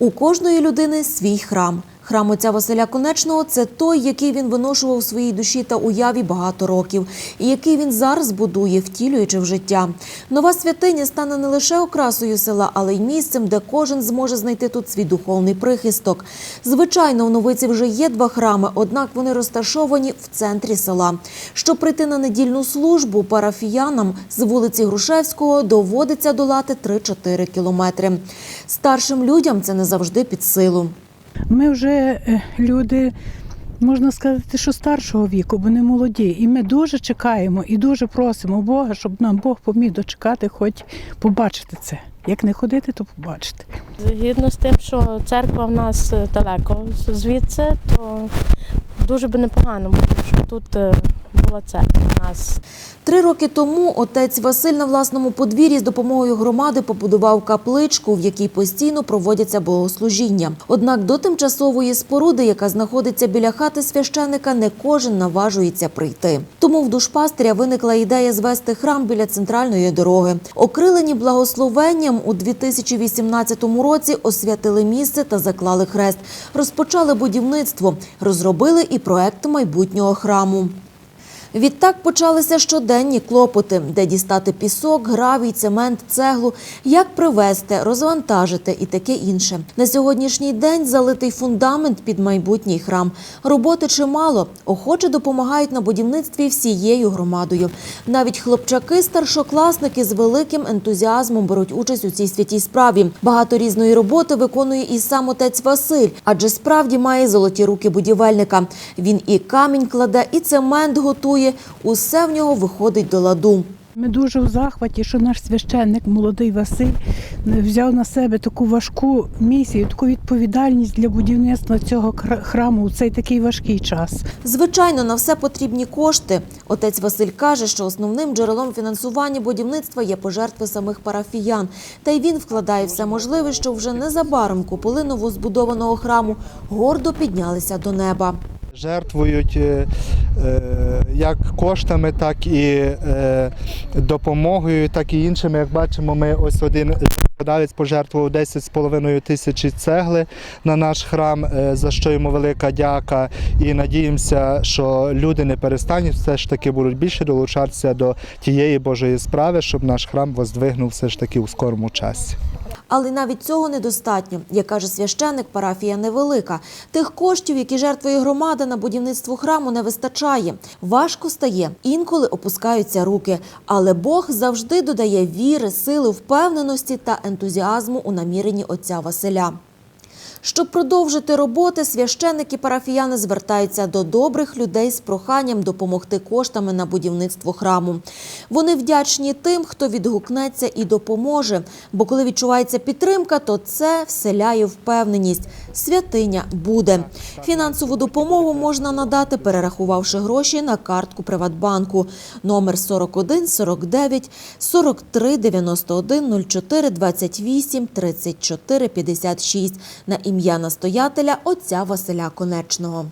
У кожної людини свій храм. Храм отця Василя Конечного це той, який він виношував у своїй душі та уяві багато років, і який він зараз будує, втілюючи в життя. Нова святиня стане не лише окрасою села, але й місцем, де кожен зможе знайти тут свій духовний прихисток. Звичайно, у новиці вже є два храми, однак вони розташовані в центрі села. Щоб прийти на недільну службу, парафіянам з вулиці Грушевського доводиться долати 3-4 кілометри. Старшим людям це не завжди під силу. Ми вже е, люди, можна сказати, що старшого віку, бо не молоді. І ми дуже чекаємо і дуже просимо Бога, щоб нам Бог поміг дочекати, хоч побачити це. Як не ходити, то побачити. Згідно з тим, що церква в нас е, далеко звідси, то дуже би непогано було, щоб тут була церква нас. Три роки тому отець Василь на власному подвір'ї з допомогою громади побудував капличку, в якій постійно проводяться богослужіння. Однак до тимчасової споруди, яка знаходиться біля хати священика, не кожен наважується прийти. Тому в душпастиря виникла ідея звести храм біля центральної дороги. Окрилені благословенням у 2018 році освятили місце та заклали хрест. Розпочали будівництво, розробили і проект майбутнього храму. Відтак почалися щоденні клопоти, де дістати пісок, гравій, цемент, цеглу, як привезти, розвантажити і таке інше. На сьогоднішній день залитий фундамент під майбутній храм. Роботи чимало. Охоче допомагають на будівництві всією громадою. Навіть хлопчаки-старшокласники з великим ентузіазмом беруть участь у цій святій справі. Багато різної роботи виконує і сам отець Василь, адже справді має золоті руки будівельника. Він і камінь кладе, і цемент готує. Усе в нього виходить до ладу. Ми дуже в захваті, що наш священник, молодий Василь, взяв на себе таку важку місію, таку відповідальність для будівництва цього храму у цей такий важкий час. Звичайно, на все потрібні кошти. Отець Василь каже, що основним джерелом фінансування будівництва є пожертви самих парафіян. Та й він вкладає все можливе, щоб вже незабаром куполи новозбудованого храму гордо піднялися до неба. Жертвують е, е, як коштами, так і е, допомогою, так і іншими. Як бачимо, ми ось один подавець пожертвував 10,5 тисячі цегли на наш храм, за що йому велика дяка. І надіємося, що люди не перестануть, все ж таки будуть більше долучатися до тієї Божої справи, щоб наш храм воздвигнув все ж таки у скорому часі. Але навіть цього недостатньо. Як каже священник, парафія невелика. Тих коштів, які жертвує громада на будівництво храму, не вистачає. Важко стає, інколи опускаються руки. Але Бог завжди додає віри, сили, впевненості та ентузіазму у наміренні отця Василя. Щоб продовжити роботи, священники парафіяни звертаються до добрих людей з проханням допомогти коштами на будівництво храму. Вони вдячні тим, хто відгукнеться і допоможе. Бо коли відчувається підтримка, то це вселяє впевненість. Святиня буде. Фінансову допомогу можна надати, перерахувавши гроші на картку Приватбанку. Номер 41 49 43 91 04 28 34 56 на ім'я настоятеля отця Василя Конечного.